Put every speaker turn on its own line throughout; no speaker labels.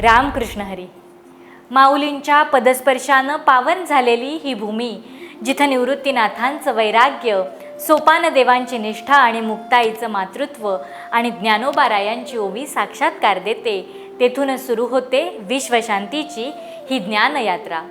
रामकृष्ण हरी. माऊलींच्या पदस्पर्शानं पावन झालेली ही भूमी जिथं निवृत्तीनाथांचं वैराग्य सोपान देवांची निष्ठा आणि मुक्ताईचं मातृत्व आणि ज्ञानोबारायांची ओवी साक्षात्कार देते तेथून सुरू होते विश्वशांतीची ही ज्ञानयात्रा.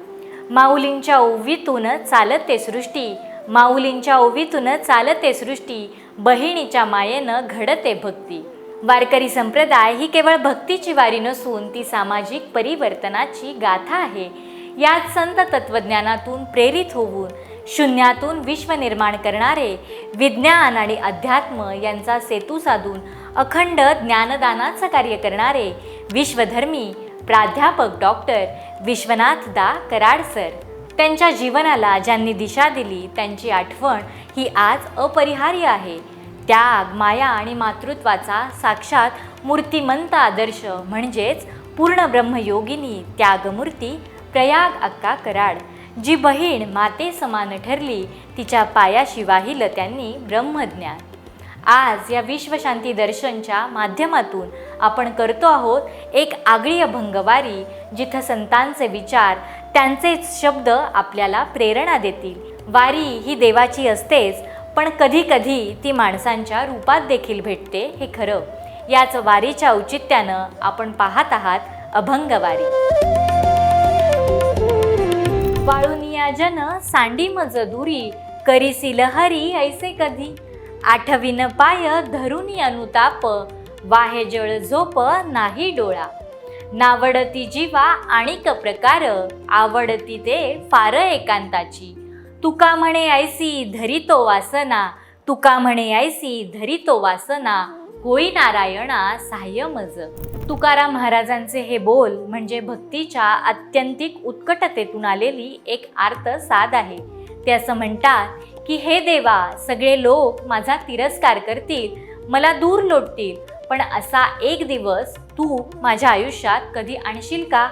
माऊलींच्या ओवीतून चालते सृष्टी माऊलींच्या ओवीतून चालते सृष्टी बहिणीच्या मायेनं घडते भक्ती. वारकरी संप्रदाय ही केवळ भक्तीची वारी नसून ती सामाजिक परिवर्तनाची गाथा आहे. यात संत तत्वज्ञानातून प्रेरित होऊन शून्यातून विश्व निर्माण करणारे विज्ञान आणि अध्यात्म यांचा सेतू साधून अखंड ज्ञानदानाचं कार्य करणारे विश्वधर्मी प्राध्यापक डॉक्टर विश्वनाथ दा कराड सर. त्यांच्या जीवनाला ज्यांनी दिशा दिली त्यांची आठवण ही आज अपरिहार्य आहे. त्याग माया आणि मातृत्वाचा साक्षात मूर्तिमंत आदर्श म्हणजेच पूर्ण ब्रह्मयोगिनी त्यागमूर्ती प्रयाग अक्का कराड. जी बहीण माते समान ठरली तिच्या पायाशी वाहिलं त्यांनी ब्रह्मज्ञान. आज या विश्वशांती दर्शनच्या माध्यमातून आपण करतो आहोत एक आगळी अभंगवारी जिथं संतांचे विचार त्यांचेच शब्द आपल्याला प्रेरणा देतील. वारी ही देवाची असतेच पण कधी कधी ती माणसांच्या रूपात देखील भेटते हे खरं. याच वारीच्या औचित्यानं आपण पाहत आहात अभंगवारी वाळुनिया जन सांडी मज दुरी करीसी लहरी ऐसे कधी. आठवीन पाय धरुनी अनुताप वाहे जळ झोप नाही डोळा. नावडती जीवा आणिक प्रकार आवडती ते फार एकांताची. तुका म्हणे ऐसी धरितो वासना. तुका म्हणे ऐसी धरितो वासना. होई नारायणा सहाय्य मज. तुकाराम महाराजांचे हे बोल म्हणजे भक्तीच्या आत्यंतिक उत्कटतेतून आलेली एक आर्त साध आहे. ते असं म्हणतात की हे देवा सगळे लोक माझा तिरस्कार करतील मला दूर लोटतील पण असा एक दिवस तू माझ्या आयुष्यात कधी आणशील का?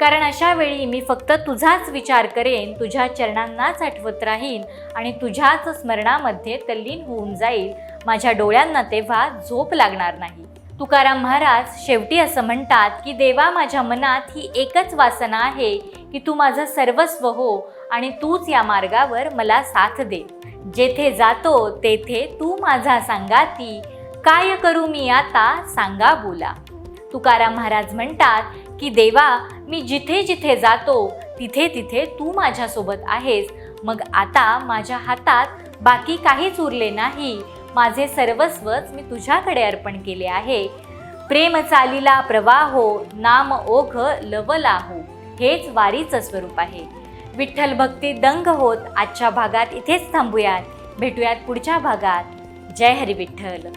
कारण अशा वेळी मी फक्त तुझाच विचार करेन तुझ्या चरणांनाच आठवत राहीन आणि तुझ्याच स्मरणामध्ये तल्लीन होऊन जाईल. माझ्या डोळ्यांना तेव्हा झोप लागणार नाही. तुकाराम महाराज शेवटी असं म्हणतात की देवा माझ्या मनात ही एकच वासना आहे की तू माझं सर्वस्व हो आणि तूच या मार्गावर मला साथ दे. जेथे जातो तेथे तू माझा सांगाती. काय करू मी आता? सांगा बोला. तुकाराम महाराज म्हणतात की देवा मी जिथे जिथे जातो तिथे तिथे तू माझ्यासोबत आहेस. मग आता माझ्या हातात बाकी काहीच उरले नाही. माझे सर्वस्वच मी तुझ्याकडे अर्पण केले आहे. प्रेम चालीला प्रवाहो नाम ओघ लवलाहो. हेच वारीचं स्वरूप आहे. विठ्ठल भक्ती दंग होत आजच्या भागात इथेच थांबूयात. भेटूयात पुढच्या भागात. जय हरी विठ्ठल.